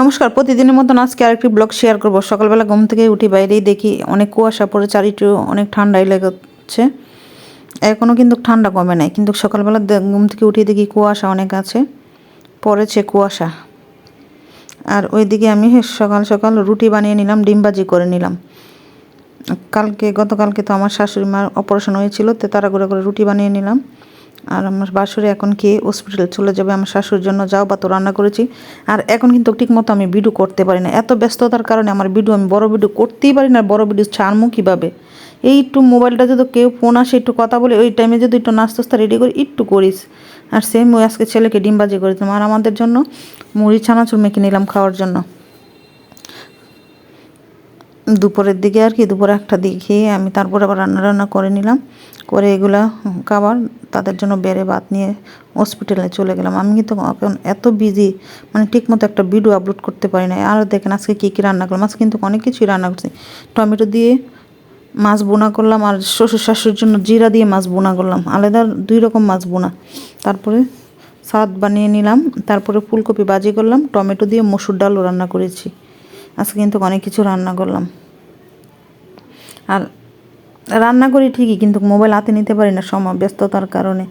নমস্কার, প্রতিদিনের মতন আজকে আরেকটি ব্লগ শেয়ার করব। সকালবেলা ঘুম থেকে উঠি বাইরেই দেখি অনেক কুয়াশা পড়ে চারিটু অনেক ঠান্ডাই লেগেছে। এখনও কিন্তু ঠান্ডা কমে নাই, কিন্তু সকালবেলা ঘুম থেকে উঠে দেখি কুয়াশা অনেক আছে, পড়েছে কুয়াশা। আর ওইদিকে আমি সকাল সকাল রুটি বানিয়ে নিলাম ডিমবাজি করে নিলাম। কালকে গতকালকে তো আমার শাশুড়ি মার অপারেশন হয়েছিল, তো তাড়াগুড়া করে রুটি বানিয়ে নিলাম। আর আমার বাসুরে এখন খেয়ে হসপিটালে চলে যাবে আমার শাশুর জন্য? যাও বা তো রান্না করেছি। আর এখন কিন্তু ঠিক মতো আমি ভিডিও করতে পারি না। এত ব্যস্ততার কারণে আমার ভিডিও আমি বড় ভিডিও করতেই পারি না বড় ভিডিও ছাড়মু কীভাবে? এই একটু মোবাইলটা যদি কেউ ফোন আসে, একটু কথা বলে, ওই টাইমে যদি একটু নাস্তা রেডি করি, একটু করিস। আর সেম ওই আজকে ছেলেকে ডিমবাজি করে দিলাম আর আমাদের জন্য মুড়ি, ছানাচুর মেখে নিলাম খাওয়ার জন্য। দুপুরের দিকে আর কি, দুপুরে একটা দিকে খেয়ে আমি তারপরে আবার রান্না রান্না করে নিলাম। করে এগুলা খাবার, তাদের জন্য বেড়ে ভাত নিয়ে হসপিটালে চলে গেলাম। আমি কিন্তু এখন এত বিজি মানে ঠিকমতো একটা ভিডিও আপলোড করতে পারি না আর দেখেন আজকে কী কী রান্না করলাম। আজকে কিন্তু অনেক কিছুই রান্না করছি। টমেটো দিয়ে মাছ বোনা করলাম আর শ্বশুর শাশুর জন্য জিরা দিয়ে মাছ বোনা করলাম। আলাদা দুই রকম মাছ বোনা। তারপরে সালাদ বানিয়ে নিলাম। তারপরে ফুলকপি বাজি করলাম। টমেটো দিয়ে মসুর ডালও রান্না করেছি। আজকে কিন্তু অনেক কিছু রান্না করলাম। আর রান্না করি ঠিকই, কিন্তু মোবাইল হাতে নিতে পারি না, সময়, ব্যস্ততার কারণে।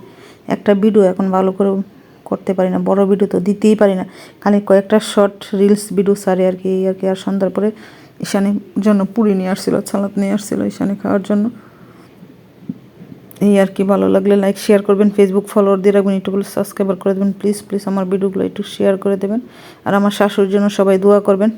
একটা ভিডিও এখন ভালো করে করতে পারি না, বড় ভিডিও তো দিতেই পারি না। খালি কয়েকটা শর্ট রিলস ভিডিও সারে আর কি আর কি। আর সন্ধ্যার পরে ঈশানির জন্য পুরি নিয়ে আসছিল সালাদ নিয়ে আসছিল ঈশানি খাওয়ার জন্য। এই আর কি, ভালো লাগলে লাইক শেয়ার করবেন ফেসবুক ফলোয়ার দিয়ে রাখবেন ইউটিউবগুলো সাবস্ক্রাইবার করে দেবেন। প্লিজ প্লিজ আমার ভিডিওগুলো একটু শেয়ার করে দেবেন। আর আমার শাশুর জন্য সবাই দোয়া করবেন।